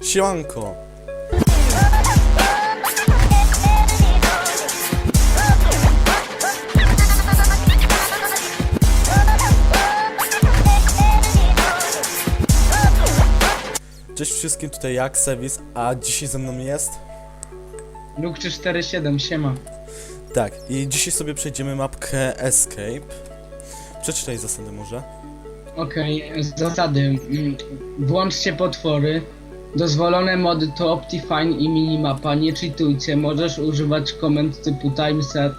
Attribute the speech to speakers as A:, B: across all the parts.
A: Siemanko! Cześć wszystkim, tutaj jak Serwis, a dzisiaj ze mną jest...
B: Luke 347, siema.
A: Tak, i dzisiaj sobie przejdziemy mapkę Escape. Przeczytaj zasady może.
B: Okej, zasady. Mm, Włączcie potwory. Dozwolone mody to Optifine i minimapa. Nie cheatujcie. Możesz używać komend typu timeset.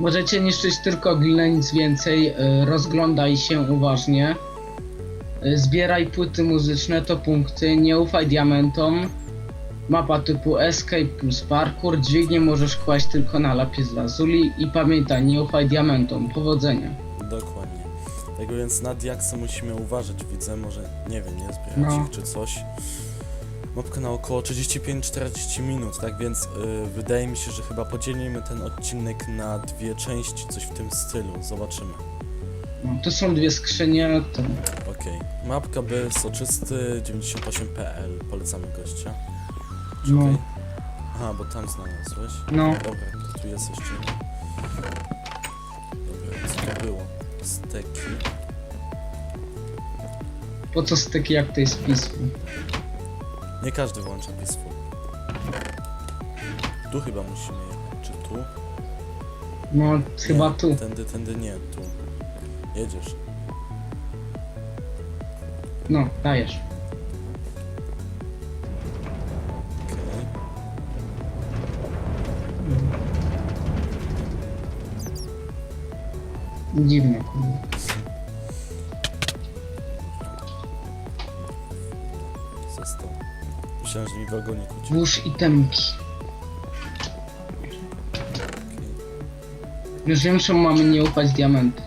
B: Możecie niszczyć tylko glinę, nic więcej. Y, Rozglądaj się uważnie. Y, Zbieraj płyty muzyczne, to punkty. Nie ufaj diamentom. Mapa typu Escape plus parkour. Dźwignię możesz kłaść tylko na lapis lazuli. I pamiętaj, nie ufaj diamentom. Powodzenia.
A: Dokładnie. Tego więc na diaksy musimy uważać, widzę, może, nie wiem, nie zbierać
B: No.
A: ich czy coś. Mapka na około 35-40 minut, tak więc y, wydaje mi się, że chyba podzielimy ten odcinek na dwie części, coś w tym stylu, zobaczymy.
B: No, tu są dwie skrzynie, to...
A: Okej, mapka by soczysty 98.pl, polecamy gościa.
B: No.
A: Czekaj. Aha, bo tam znalazłeś.
B: No,
A: Dobra, to tu jest jeszcze. Steki.
B: po co styki jak to jest pismo?
A: Nie każdy włącza Peaceful. Tu chyba musimy jechać. Czy tu?
B: No, chyba
A: nie,
B: tu.
A: Tędy, tędy nie, tu. Jedziesz.
B: No, dajesz. Dziwne, kurde.
A: Został. Myślałem, że mi wagonik uciekł.
B: Włóż itemki. Już wiem, że mamy nie ufać diamentu.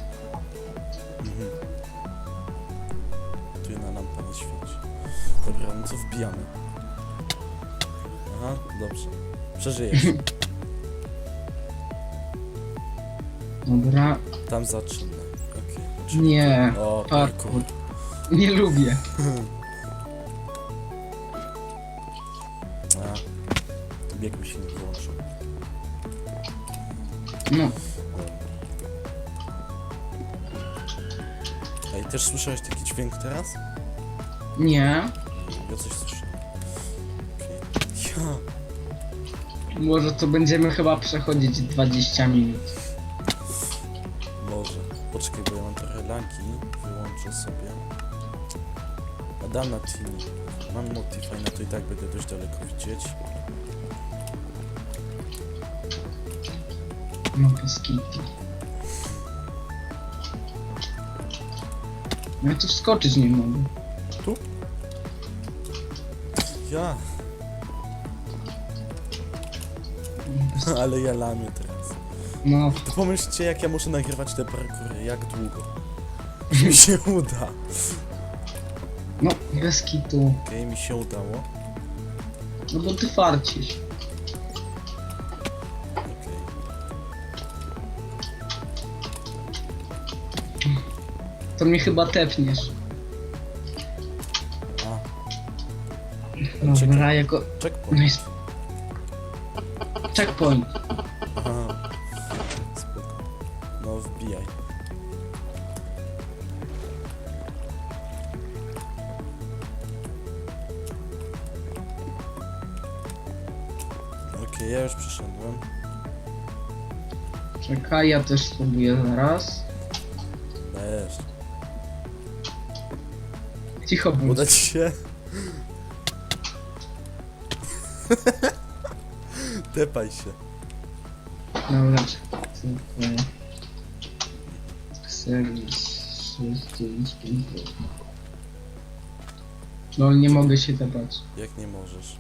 A: Tam zaczynę. Okej.
B: Nie.
A: O,
B: Parkour.
A: parkour.
B: Nie lubię.
A: A, bieg mi się nie wyłączył.
B: No.
A: Ej, też słyszałeś taki dźwięk teraz?
B: Nie.
A: Ja coś słyszałem. Okej. Ja.
B: Może to będziemy chyba przechodzić 20 minut.
A: Adana Tini. Mam Motify, to i tak będę dość daleko widzieć.
B: No, poskity. Ja tu wskoczyć nie mogę.
A: Tu? Ja. Ale ja lamię teraz.
B: No,
A: To pomyślcie, jak ja muszę nagrywać te parkury, jak długo. Mi się uda.
B: No, bez kitu.
A: Okej, mi się udało.
B: No bo ty farcisz.
A: Okej.
B: To mnie chyba tepniesz.
A: A, Czekaj.
B: Dobra, jako...
A: checkpoint.
B: No jest... Checkpoint. Czekaj, ja też spróbuję zaraz.
A: Dajesz.
B: Cicho bądź.
A: Uda ci się? Tepaj się.
B: Dobra, czekaj. Serwis. 695. No nie mogę się tepać.
A: Jak nie możesz.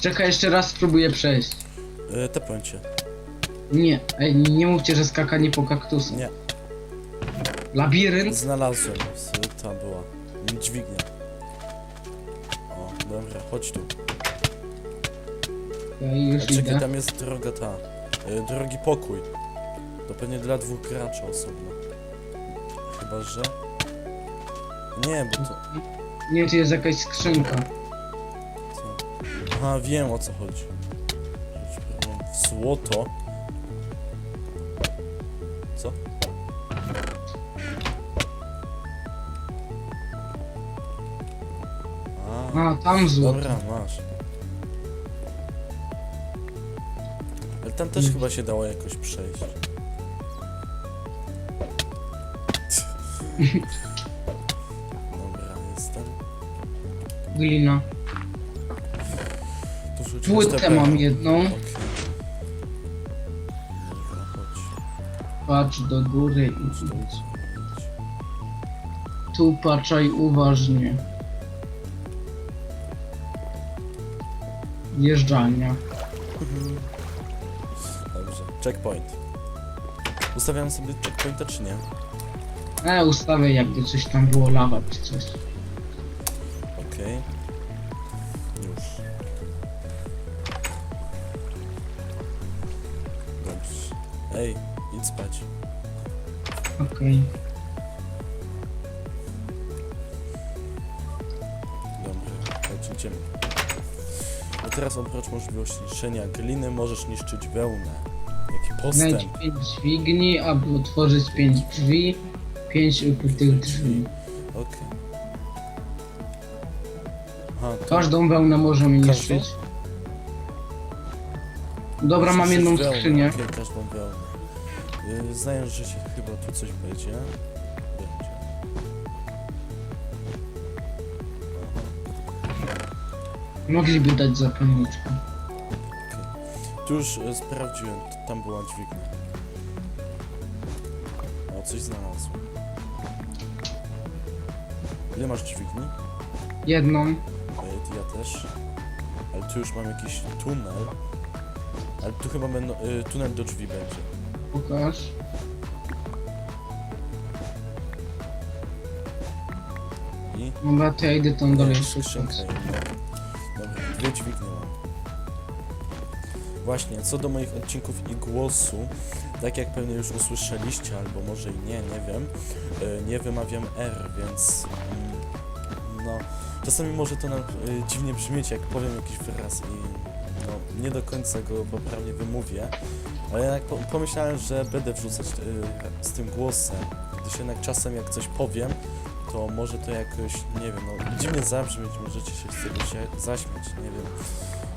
B: Czekaj, jeszcze raz spróbuję przejść.
A: Yy, tepłem cię.
B: Nie, ej, nie mówcie, że skakanie po kaktusu.
A: Nie.
B: Labirynt?
A: Znalazłem. Z, ta była. Dźwignia. O, dobra, chodź tu.
B: Ja już
A: Czekaj,
B: idę.
A: tam jest droga ta. Y, drogi pokój. To pewnie dla dwóch graczy osobno. Chyba, że... Nie, bo to...
B: Nie, tu jest jakaś skrzynka.
A: Aha, wiem o co chodzi. Złoto. Co? A,
B: A, tam złoto.
A: dobra, masz. Ale tam też chyba się dało jakoś przejść. Dobra, jestem.
B: Glina. Płytę
A: te
B: mam jedną.
A: Okej. Dobra, chodź.
B: Patrz do góry i
A: tu, chodź.
B: tu patrzaj uważnie. Wjeżdżania.
A: Dobrze, checkpoint. Ustawiam sobie checkpointa czy nie?
B: E, ustawię jakby coś tam było lawa czy coś.
A: Ej, idź spać.
B: Okej.
A: Dobrze, chodź, idziemy. No teraz oprócz możliwości niszczenia gliny możesz niszczyć wełnę. Jaki
B: Znajdź
A: postęp.
B: 5 dźwigni, aby otworzyć 5 drzwi. 5 ukrytych drzwi.
A: Okej. Aha, to
B: Każdą wełnę możemy
A: Każdą?
B: niszczyć. Dobra, mam jedną
A: wełnę,
B: skrzynię.
A: Okej, każdą wełnę. Yy, Znaję, że się chyba tu coś będzie. Będzie.
B: Mogliby dać zapalniczkę.
A: Tu już e, sprawdziłem, t- tam była dźwignia. O, coś znalazłem. Ile masz dźwigni?
B: Jedną.
A: E, Ja też. Ale tu już mam jakiś tunel. Ale tu chyba będą, y, tunel do drzwi będzie.
B: Pokaż.
A: I
B: Dobra, to ja idę tam dalej
A: skrzynka jedna. Dobra, dwie dźwignie mam. Właśnie, co do moich odcinków i głosu, tak jak pewnie już usłyszeliście, albo może i nie, nie wiem, e, nie wymawiam R, więc mm, no, czasami może to nam e, dziwnie brzmieć, jak powiem jakiś wyraz i no, nie do końca go poprawnie wymówię, ale jednak po, pomyślałem, że będę wrzucać e, z tym głosem, gdyż jednak czasem jak coś powiem, to może to jakoś, nie wiem, no dziwnie zabrzmieć, możecie się z tego się zaśmiać, nie wiem,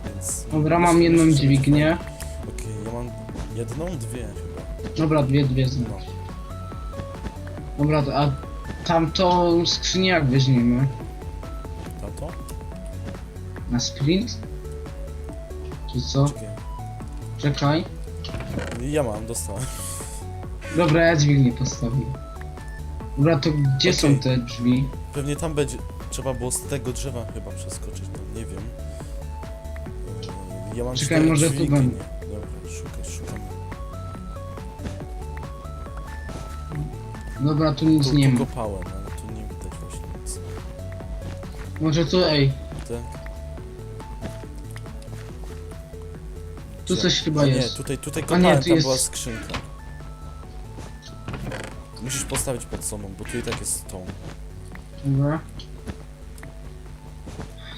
A: więc...
B: Dobra, mam jedną
A: że
B: dźwignię.
A: Okej, ja mam jedną, dwie chyba.
B: Dobra, dwie, dwie
A: No,
B: znać. Dobra, to- a tamtą skrzynię jak weźmiemy? Na sprint? Czy co?
A: Czekaj. Ja mam, dostałem.
B: Dobra, ja dźwignię postawię. Dobra, to gdzie
A: Okej.
B: są te drzwi?
A: Pewnie tam będzie, trzeba było z tego drzewa chyba przeskoczyć, no nie wiem. Yy, Ja mam
B: Czekaj,
A: cztery
B: może tu
A: dźwignie.
B: będę.
A: Dobra, szukaj, szukamy.
B: Dobra, tu nic
A: Tu,
B: nie ma.
A: kopałem, ale tu nie widać właśnie nic.
B: Może tu, ej,
A: Tak?
B: Tu coś chyba
A: nie,
B: jest.
A: tutaj, tutaj kopałem,
B: nie, tu
A: tam
B: jest-
A: była skrzynka. Musisz postawić pod sobą, bo tu i tak jest tą.
B: Dobra.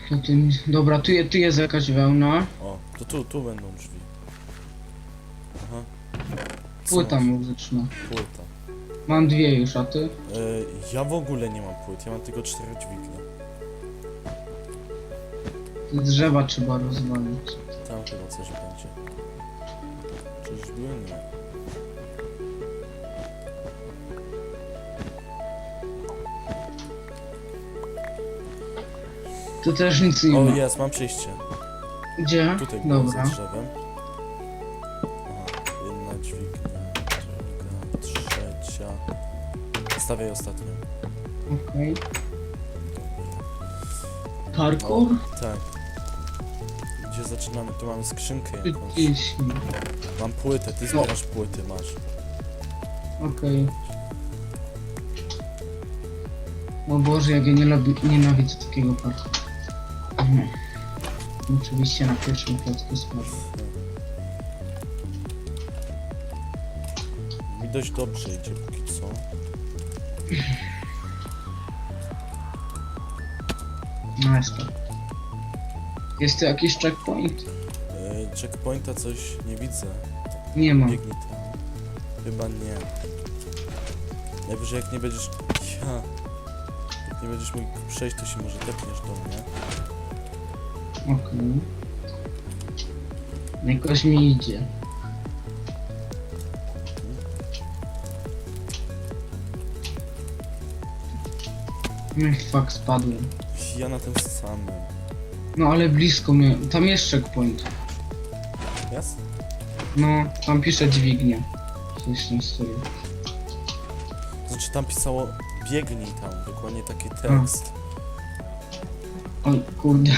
B: Tu Dobra, tu, je- tu jest jakaś wełna.
A: O, to tu, tu będą drzwi. Aha. Co
B: Płyta
A: masz?
B: muzyczna.
A: Płyta.
B: Mam dwie już, a ty?
A: E, ja w ogóle nie mam płyt, ja mam tylko cztery dźwignie.
B: Te drzewa trzeba rozwalić.
A: Chyba coś będzie. Czyżby? Nie.
B: Tu też nic nie
A: O,
B: ma.
A: jest, mam przejście.
B: Gdzie?
A: Tutaj było za
B: Dobra.
A: drzewem. Aha, jedna dźwignia, druga, trzecia. Stawiaj ostatnią.
B: Okej. Parkour?
A: Tak. Gdzie zaczynamy? Tu mamy skrzynkę jakąś.
B: gdzieś.
A: Mam płytę, ty zbierasz płyty, masz.
B: Okej. O Boże, jak ja nie lubię, nienawidzę takiego parku. Mhm. Oczywiście na pierwszym klocku spadł.
A: Mi dość dobrze idzie póki co.
B: No jest. Jest tu jakiś checkpoint?
A: E, checkpointa coś nie widzę.
B: Nie ma.
A: Biegnij tam. Chyba nie. Najwyżej jak nie będziesz... Ja. Jak nie będziesz mógł przejść, to się może tepniesz do mnie.
B: Okej. Jakoś mi idzie. No i fuck, spadłem.
A: Ja na tym samym.
B: No ale blisko mnie. Tam jest checkpoint.
A: Jest?
B: No, tam pisze dźwignia. Coś tam.
A: Znaczy tam pisało biegnij tam, dokładnie taki tekst.
B: O kurde.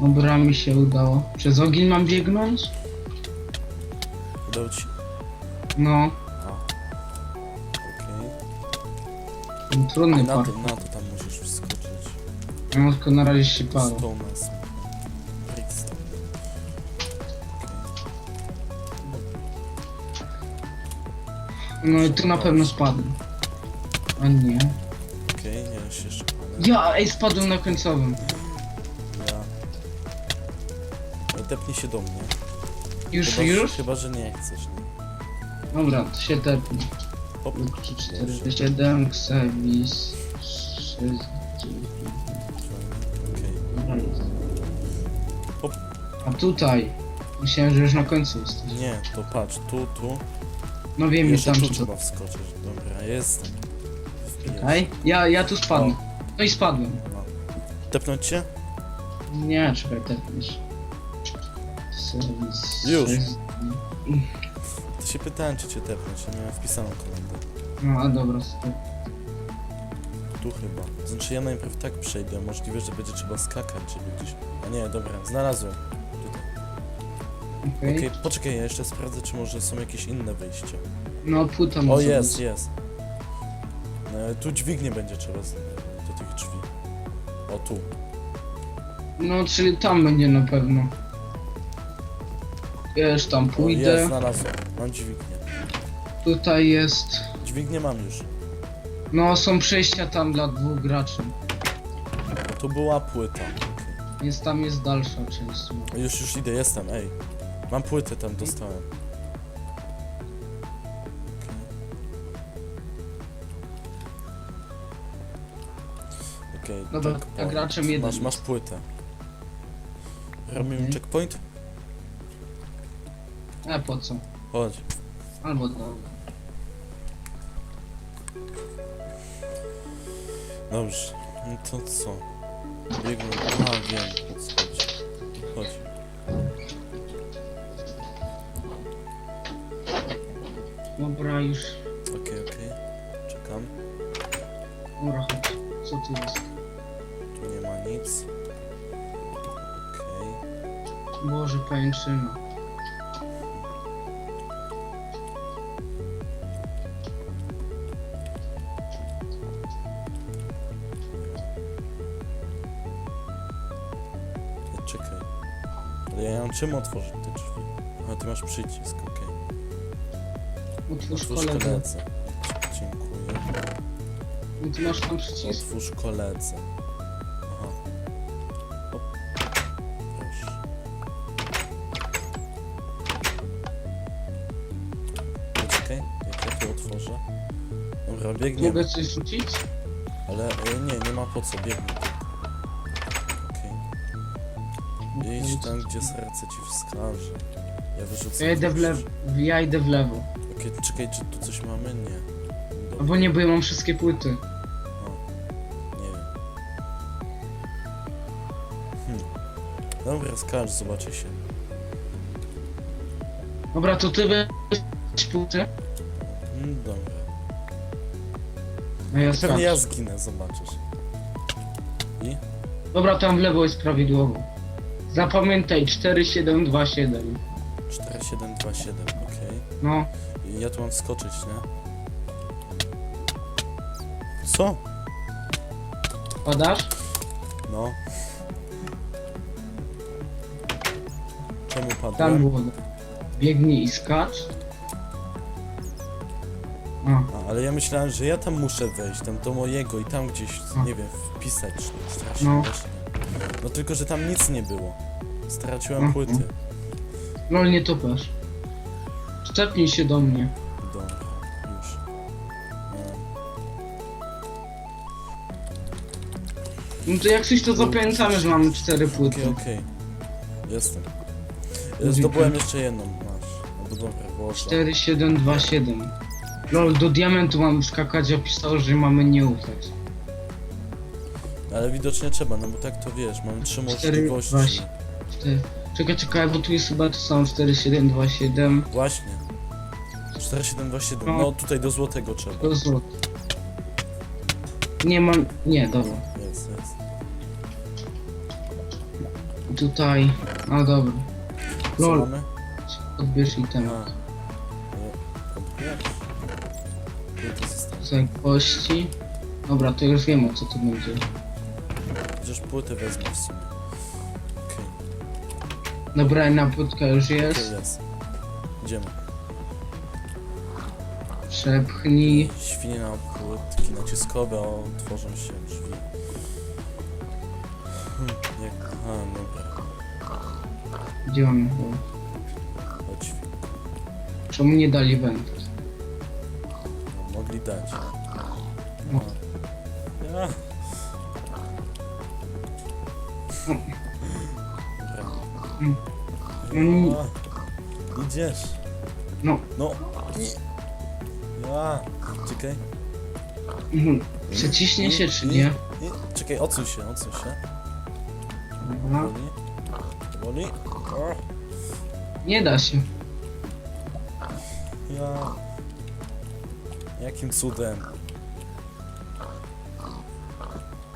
B: Dobra, mi się udało. Przez ogień mam biegnąć?
A: Udało ci...
B: No.
A: Okej.
B: ten trudny
A: Na
B: par.
A: to, na to tam musisz wskoczyć.
B: Ja tylko na razie się palę.
A: Stone jest. Brickstone.
B: No i tu na pewno spadłem. A nie.
A: Okej, ja się jeszcze.
B: Ja, ej, spadłem na końcowym.
A: Tepnij się do mnie.
B: Już,
A: Chyba,
B: już?
A: Chyba, że nie chcesz, nie?
B: Dobra, to się tepnę.
A: Hop.
B: 3, 4, 7, Xavis, 6, 9,
A: Okej.
B: dobra jest.
A: Hop.
B: A tutaj. Myślałem, że już na końcu jesteś.
A: Nie, to patrz, tu, tu.
B: No wiem, już
A: Jeszcze
B: tam
A: tu
B: czy
A: trzeba wskoczyć. Dobra, jestem.
B: Czekaj. Ja, ja tu spadłem. No i spadłem.
A: No. Tepnąć cię?
B: Nie, czekaj, tepniesz.
A: Już. To się pytałem, czy cię tepnąć, ja miałem wpisaną komendę.
B: No, a dobra.
A: Tu chyba. Znaczy ja najpierw tak przejdę, możliwe, że będzie trzeba skakać, żeby gdzieś... A nie, dobra, znalazłem. Tutaj.
B: Okej.
A: Okej, poczekaj, ja jeszcze sprawdzę, czy może są jakieś inne wyjścia.
B: No, płyta
A: O,
B: może
A: jest,
B: być.
A: jest. E, tu dźwignię będzie trzeba z, do tych drzwi. O, tu.
B: No, czyli tam będzie na pewno. Wiesz, tam
A: O, jest,
B: pójdę.
A: znalazłem. Mam dźwignię.
B: Tutaj jest.
A: Dźwignię mam już.
B: No, są przejścia tam dla dwóch graczy.
A: Tu była płyta.
B: Więc tam jest dalsza część.
A: Już, już idę, jestem, ej. Mam płytę tam, dostałem. Okej, okay,
B: Dobra, ja graczem jeden
A: Masz, masz płytę. Robimy
B: Okej.
A: checkpoint?
B: A po co?
A: Chodź.
B: Albo dobra.
A: Dobrze. No to co? Biegnę. A, wiem, o co chodzi. Chodź.
B: Dobra, już.
A: Okej, okej. Czekam.
B: Dobra, chodź. Co tu jest?
A: Tu nie ma nic. Okej.
B: Boże, pajęczyna.
A: Czekaj. Ale ja nie mam czym otworzyć te drzwi. Aha, ty masz przycisk, okej.
B: Otwórz
A: Otwórz
B: koledze.
A: koledze. Dziękuję.
B: No ty masz tam przycisk?
A: Otwórz koledze. Aha. Hop. Proszę. Poczekaj, jak ja tu otworzę. Dobra, biegniemy.
B: Mogę coś rzucić?
A: Ale e, nie, nie ma po co, biegnij. Tam, gdzie serce ci wskaże. Ja wyrzucę.
B: Ja idę w lewo. Ja idę w lewo.
A: Okej, czekaj, czy tu coś mamy? Nie. Dobra,
B: Albo nie, bo ja mam wszystkie płyty.
A: nie wiem. Hmm. Dobra, skacz, zobaczy się.
B: Dobra, to ty weź płyty.
A: Hmm, dobra.
B: A ja
A: Pewnie ja zginę, zobaczysz. I?
B: Dobra, tam w lewo jest prawidłowo. Zapamiętaj 4727.
A: 4727, okej.
B: No,
A: I ja tu mam skoczyć, nie? Co?
B: padasz?
A: No. Czemu
B: Tam
A: padłem?
B: było. Biegnij i skacz. A,
A: A, ale ja myślałem, że ja tam muszę wejść, tam do mojego i tam gdzieś,
B: No.
A: nie wiem, wpisać czy strasznie
B: No.
A: właśnie. No tylko, że tam nic nie było. Straciłem
B: Mhm.
A: płyty.
B: no nie topasz. Szczepnij się do mnie.
A: Dobra, już. Um,
B: No to jak coś to zapamiętamy, że mamy cztery płyty.
A: Okej, okej. Jestem. E. Zdobyłem jeszcze jedną, masz. Albo dobra, włożę.
B: 4, 7, 2, 7. Lol, do diamentu mam skakać, a pisało, że mamy nie ufać.
A: Ale widocznie trzeba, no bo tak to wiesz, mamy trzy
B: Cztery,
A: możliwości.
B: właśnie. 4. Czekaj, czekaj, bo tu jest chyba to samo 4, 7, 2, 7.
A: Właśnie. 4727.
B: No.
A: No tutaj do złotego trzeba.
B: To złot. Nie mam. Nie, dobra.
A: Jest, jest.
B: Tutaj. A dobra.
A: Co
B: Lol,
A: mamy?
B: odbierz item.
A: A. Ale kompletnie. Tu to zostało.
B: Dobra, to już wiem o co tu będzie.
A: Płytę wezmę w sumie. Okej,
B: Dobra, płytka już
A: okay.
B: jest.
A: jest. Idziemy.
B: Przepchnij.
A: Świnie na płytki naciskowe, o, tworzą się drzwi. Hmm, jak... A, dobra.
B: Gdzie mamy? go?
A: Chodź.
B: Czemu nie dali węd?
A: No, mogli dać.
B: Mm. Mm.
A: Ja. Idziesz.
B: No.
A: No. I... Ja. Czekaj.
B: Mhm. Przeciśnie się czy nie?
A: I... Czekaj, odsuń się, odsuń się. Woli. Woli. O.
B: Nie da się.
A: Ja. Jakim cudem?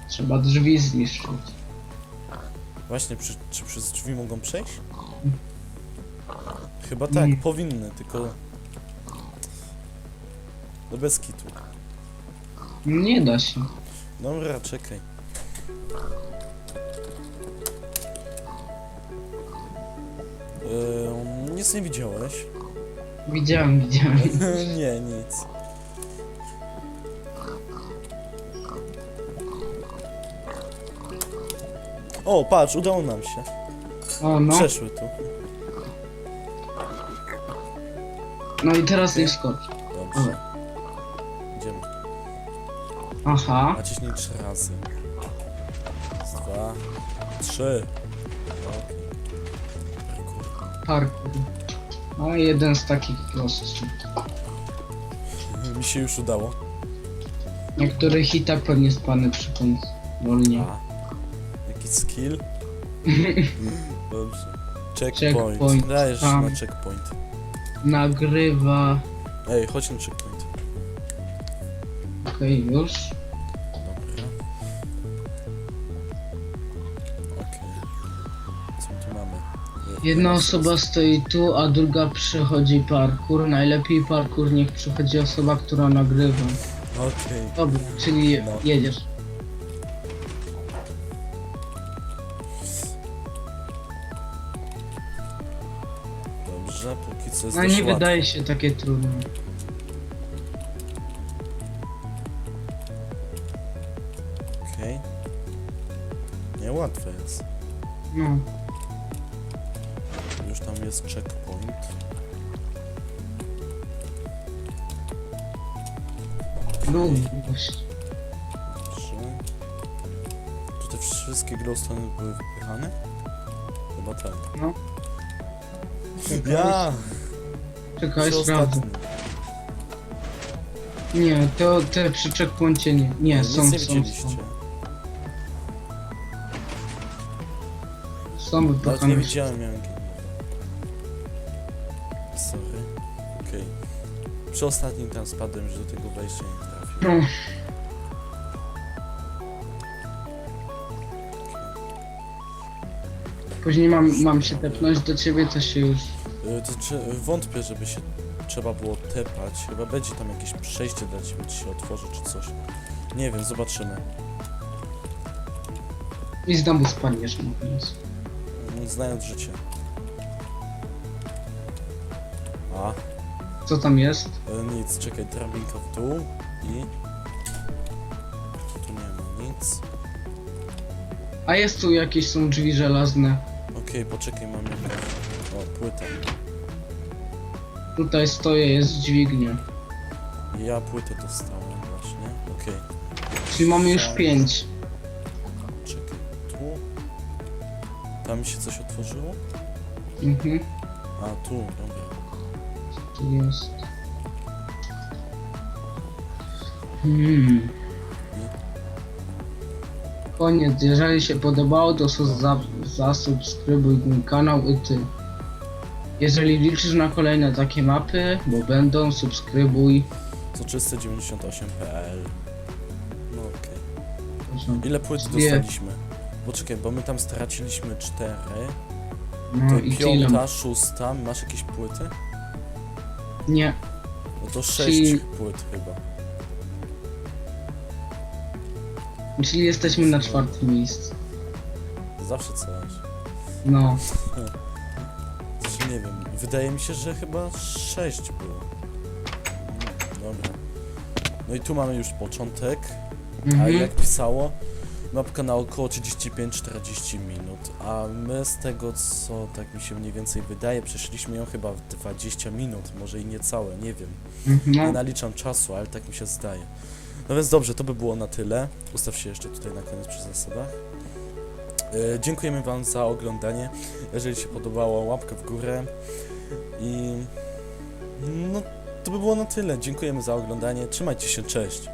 B: Trzeba drzwi zniszczyć.
A: Właśnie, przy, czy przez drzwi mogą przejść? Chyba tak,
B: Nie.
A: powinny, tylko... No bez kitu.
B: Nie da się.
A: Dobra, czekaj. Ehm, nic nie widziałeś?
B: Widziałem, widziałem.
A: nie, nic. O, patrz, udało nam się.
B: O no.
A: Przeszły tu.
B: No i teraz nie skocz.
A: Dobrze. Idziemy.
B: Aha.
A: Naciśnij trzy razy. Raz, dwa, trzy. Okej. Parkour.
B: No jeden z takich prostszych.
A: Mi się już udało.
B: Niektóre hita pewnie spadły przy końcu. Lol nie.
A: A. Skill? Dobrze. Checkpoint.
B: Checkpoint,
A: Dajesz
B: tam.
A: na checkpoint.
B: Nagrywa.
A: Ej, chodź na checkpoint.
B: Okej, już.
A: Dobra. Okej. Co tu mamy?
B: Jedna osoba stoi tu, a druga przechodzi parkour. Najlepiej parkour niech przechodzi osoba, która nagrywa.
A: Okej.
B: Dobra, czyli
A: No.
B: jedziesz.
A: Jest
B: No
A: dość
B: nie
A: łatwo.
B: wydaje się takie trudne.
A: Okej. Nie, łatwe jest.
B: No.
A: Już tam jest checkpoint.
B: Długość.
A: Dobrze. Tu te wszystkie glowstone były wypychane? Chyba tak.
B: No.
A: Ja!
B: Czekaj, sprawdzę. Nie, to te przy checkpoincie nie. Nie,
A: Nic
B: są,
A: nie
B: są,
A: widzieliście.
B: są. Są
A: Nawet nie widziałem jak. Sorry. Okej. Przy ostatnim tam spadłem, że do tego wejścia nie trafiłem.
B: No. Później mam, mam się tepnąć do ciebie, to się już
A: to czy, wątpię, żeby się trzeba było tepać. Chyba będzie tam jakieś przejście dla ciebie, czy się otworzy, czy coś. Nie wiem, zobaczymy.
B: I z domu spadniesz na koniec.
A: Znając życie.
B: A, Co tam jest?
A: E, nic, czekaj, drabinka w dół i... Tu nie ma nic.
B: A jest tu jakieś, są drzwi żelazne.
A: Okej, poczekaj, mam jedną... O, płytę.
B: Tutaj stoję, jest dźwignia.
A: Ja płytę dostałem właśnie. Okej,
B: Czyli mamy już pięć.
A: czekaj, tu... Tam mi się coś otworzyło?
B: Mhm.
A: A, tu, dobra.
B: Tu jest. Hmm. Koniec. Jeżeli się podobało, to za, zasubskrybuj ten kanał i ty. Jeżeli liczysz na kolejne takie mapy, bo będą, subskrybuj.
A: Co czyste 98.pl No okej. Ile płyt
B: Dwie.
A: dostaliśmy? Bo czekaj, bo my tam straciliśmy cztery.
B: No
A: To
B: i
A: piąta, szósta. Masz jakieś płyty?
B: Nie.
A: No to sześć
B: Ci-
A: płyt chyba.
B: Czyli jesteśmy na czwartym miejscu.
A: Zawsze coś.
B: No.
A: Nie wiem. Wydaje mi się, że chyba sześć było. Mm, Dobra. No i tu mamy już początek. A
B: Mhm.
A: jak pisało, mapka na około 35-40 minut, a my z tego co tak mi się mniej więcej wydaje, przeszliśmy ją chyba w 20 minut, może i niecałe, nie wiem. Nie
B: Mhm.
A: naliczam czasu, ale tak mi się zdaje. No więc dobrze, to by było na tyle. Ustaw się jeszcze tutaj na koniec przy zasobach. E, dziękujemy Wam za oglądanie. Jeżeli się podobało, łapkę w górę. I no to by było na tyle. Dziękujemy za oglądanie. Trzymajcie się, cześć.